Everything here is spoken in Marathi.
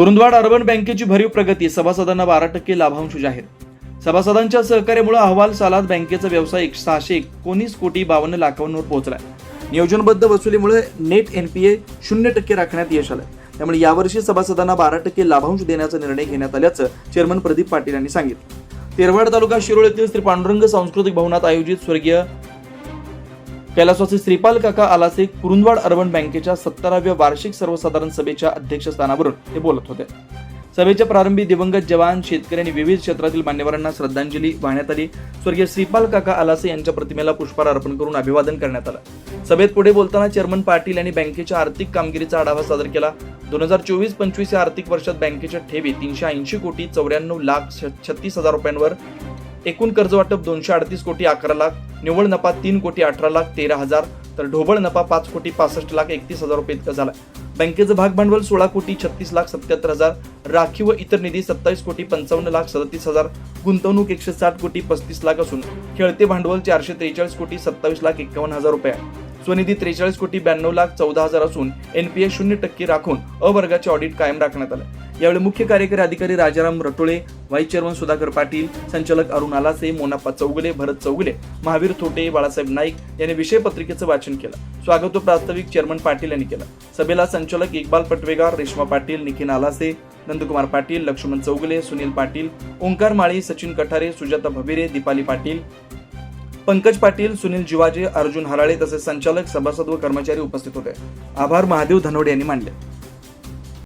कुरुंदवाड अर्बन बँकेची भरीव प्रगती सभासदांना बारा टक्के लाभांश जाहीर. सभासदांच्या सहकार्यामुळे अहवाल सालात बँकेचा व्यवसाय एक सहाशे एकोणीस कोटी बावन्न लाखांवर पोहोचलाय. नियोजनबद्ध वसुलीमुळे नेट एनपीए शून्य टक्के राखण्यात यश आलं त्यामुळे यावर्षी सभासदांना बारा टक्के लाभांश देण्याचा निर्णय घेण्यात आल्याचं चेअरमन प्रदीप पाटील यांनी सांगितलं. तेरवाड तालुका शिरोळ येथील श्री पांडुरंग सांस्कृतिक भवनात आयोजित स्वर्गीय कैलासवासी श्रीपाल काका आलासे कुरुंदवाड अर्बन बँकेच्या सत्तराव्या वार्षिक सर्वसाधारण सभेच्या अध्यक्षस्थानावरून ते बोलत होते. सभेच्या प्रारंभी दिवंगत जवान शेतकरी आणि विविध क्षेत्रातील मान्यवरांना श्रद्धांजली वाहण्यात आली. स्वर्गीय श्रीपाल काका आलासे यांच्या प्रतिमेला पुष्पहार अर्पण करून अभिवादन करण्यात आलं. सभेत पुढे बोलताना चेअरमन पाटील यांनी बँकेच्या आर्थिक कामगिरीचा आढावा सादर केला. दोन हजार चोवीस पंचवीस या आर्थिक वर्षात बँकेच्या ठेवी तीनशे ऐंशी कोटी चौऱ्याण्णव लाख छत्तीस हजार रुपयांवर एकूण कर्ज वाटप दोनशे अडतीस कोटी अकरा लाख निव्वळ नफा तीन कोटी अठरा लाख तेरा हजार तर ढोबळ नफा पाच कोटी पासष्ट लाख एकतीस हजार रुपये इतका झाला बँकेचं भाग भांडवल सोळा कोटी छत्तीस लाख सत्याहत्तर हजार राखीव व इतर निधी सत्तावीस कोटी पंचावन्न लाख सदतीस हजार गुंतवणूक एकशे साठ कोटी पस्तीस लाख असून खेळते भांडवल चारशे त्रेचाळीस कोटी सत्तावीस लाख एकावन्न हजार रुपये आहे. स्वनिधी त्रेचाळीस कोटी ब्याण्णव लाख चौदा हजार असून एनपीए शून्य टक्के राखून अवर्गाचे ऑडिट कायम राखण्यात आलं यावेळी मुख्य कार्यकारी अधिकारी राजाराम रटोळे व्हाईस चेअरमन सुधाकर पाटील संचालक अरुण आलासे मोनाप्पा चौगुले भरत चौगुले महावीर थोटे बाळासाहेब नाईक यांनी विषय पत्रिकेचं वाचन केलं. स्वागत प्रास्ताविक चेअरमन पाटील यांनी केलं. सभेला संचालक इक्बाल पटवेगार रेश्मा पाटील निखिन आलासे नंदकुमार पाटील लक्ष्मण चौगुले सुनील पाटील ओंकार माळी सचिन कठारे सुजाता भबिरे दीपाली पाटील पंकज पाटील सुनील जिवाजे अर्जुन हराळे तसेच संचालक सभासद व कर्मचारी उपस्थित होते. आभार महादेव धनोडे यांनी मानले.